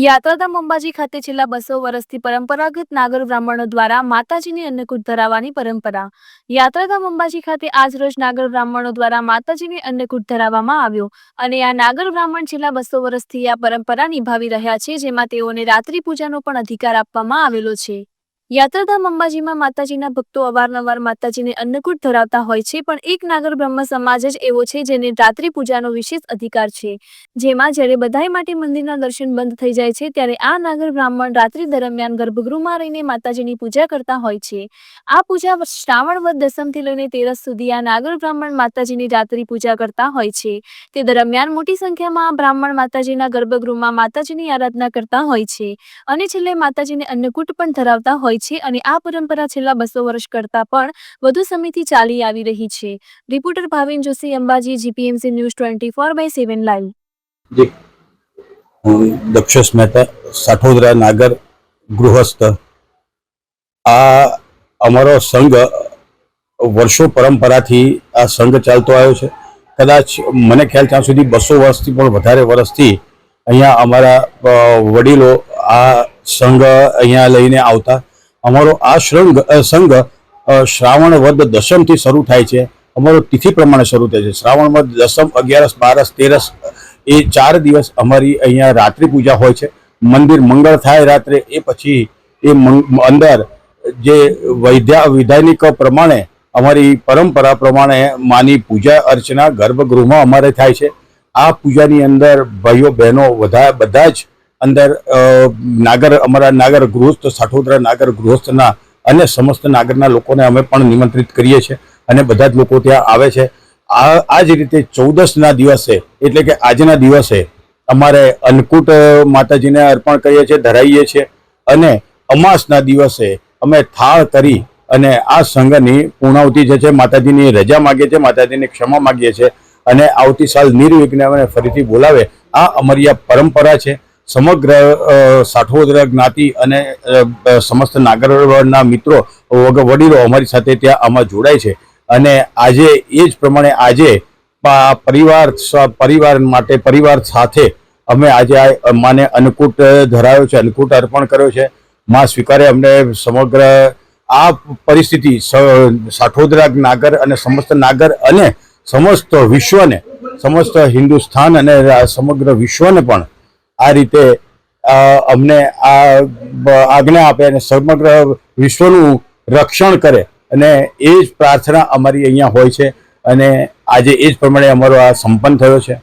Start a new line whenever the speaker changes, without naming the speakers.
યાત્રાધામ અંબાજી ખાતે છેલ્લા બસો વર્ષથી પરંપરાગત નાગર બ્રાહ્મણો દ્વારા માતાજીની અન્નકૂટ ધરાવવાની પરંપરા. યાત્રાધામ અંબાજી ખાતે આજ રોજ નાગર બ્રાહ્મણો દ્વારા માતાજીની અન્નકૂટ ધરાવવામાં આવ્યો અને આ નાગર બ્રાહ્મણ છેલ્લા બસો વર્ષથી આ પરંપરા નિભાવી રહ્યા છે, જેમાં તેઓને રાત્રિ પૂજાનો પણ અધિકાર આપવામાં આવેલો છે. યાત્રાધામ અંબાજીમાં માતાજીના ભક્તો અવારનવાર માતાજીને અન્નકૂટ ધરાવતા હોય છે, પણ એક નાગર બ્રહ્મ સમાજ જ એવો છે જેને રાત્રિ પૂજાનો વિશેષ અધિકાર છે. જેમાં જ્યારે બધાય માટે મંદિરના દર્શન બંધ થઈ જાય છે, ત્યારે આ નાગર બ્રાહ્મણ રાત્રિ દરમિયાન ગર્ભગૃહમાં રહીને માતાજીની પૂજા કરતા હોય છે. આ પૂજા શ્રાવણ વદ દસમથી લઈને તેરસ સુધી આ નાગર બ્રાહ્મણ માતાજીની રાત્રિ પૂજા કરતા હોય છે. તે દરમિયાન મોટી સંખ્યામાં આ બ્રાહ્મણ માતાજીના ગર્ભગૃહમાં માતાજીની આરાધના કરતા હોય છે અને છેલ્લે માતાજીને અન્નકૂટ પણ ધરાવતા હોય છે અને આ પરંપરા છેલ્લા બસો વર્ષ કરતાં પણ વધુ સમયથી ચાલી આવી રહી છે. Reporter Bhavin Joshi, Ambaji, GPMC news twenty four by seven live.
હું દક્ષસ મહેતા, સાઠોદરા નાગર ગૃહસ્થ. આ અમારો સંઘ વર્ષો પરંપરાથી આ સંઘ ચાલતો આવ્યો છે. કદાચ મને ખ્યાલ ત્યાં સુધી બસો વર્ષથી પણ વધારે વર્ષથી અહીંયા અમારા વડીલો આ સંઘ અહીંયા લઈને આવતા. અમારો આ શ્રંગ સંઘ શ્રાવણ વદ દશમથી શરૂ થાય છે. અમારો તિથિ પ્રમાણે શરૂ થાય છે. શ્રાવણ વદ દસમ અગિયારસ, બારસ, તેરસ, એ ચાર દિવસ અમારી અહીંયા રાત્રિ પૂજા હોય છે. મંદિર મંગળ થાય રાત્રે, એ પછી એ અંદર જે વૈધ્યા વૈધાનિક પ્રમાણે અમારી પરંપરા પ્રમાણે માની પૂજા અર્ચના ગર્ભગૃહમાં અમારે થાય છે. આ પૂજાની અંદર ભાઈઓ, બહેનો, બધા બધા જ અંદર નાગર, અમારા નાગર ગૃહસ્થ, સાઠોદરા નાગર ગૃહસ્થના અને સમસ્ત નાગરના લોકોને અમે પણ નિમંત્રિત કરીએ છીએ અને બધા જ લોકો ત્યાં આવે છે. આ આ જ રીતે ચૌદસના દિવસે, એટલે કે આજના દિવસે અમારે અન્નકૂટ માતાજીને અર્પણ કરીએ છીએ ધરાવીએ છીએ અને અમાસના દિવસે અમે થાળ કરી અને આ સંઘની પૂર્ણાવતી જે છે, માતાજીની રજા માગીએ છીએ, માતાજીની ક્ષમા માગીએ છીએ અને આવતી સાલ નિર્વિઘ્ને ફરીથી બોલાવે. આ અમારી આ પરંપરા છે. સમગ્ર સાઠવોદરા જ્ઞાતિ અને સમસ્ત નાગરના મિત્રો વડીલો અમારી સાથે ત્યાં આમાં જોડાય છે. અને આજે એ જ પ્રમાણે આજે પરિવાર પરિવાર માટે, પરિવાર સાથે અમે આજે આ, માને અન્નકૂટ ધરાવ્યો છે, અન્નકૂટ અર્પણ કર્યો છે. માં સ્વીકારે અમને સમગ્ર આ પરિસ્થિતિ સાઠોદરા નાગર અને સમસ્ત નાગર અને સમસ્ત વિશ્વને, સમસ્ત હિન્દુસ્તાન અને સમગ્ર વિશ્વને પણ આ રીતે અમને આ આજ્ઞા આપે અને સમગ્ર વિશ્વનું રક્ષણ કરે. અને એ જ પ્રાર્થના અમારી અહીંયા હોય છે. અને આજે એ જ પ્રમાણે અમારો આ સંપન્ન થયો છે.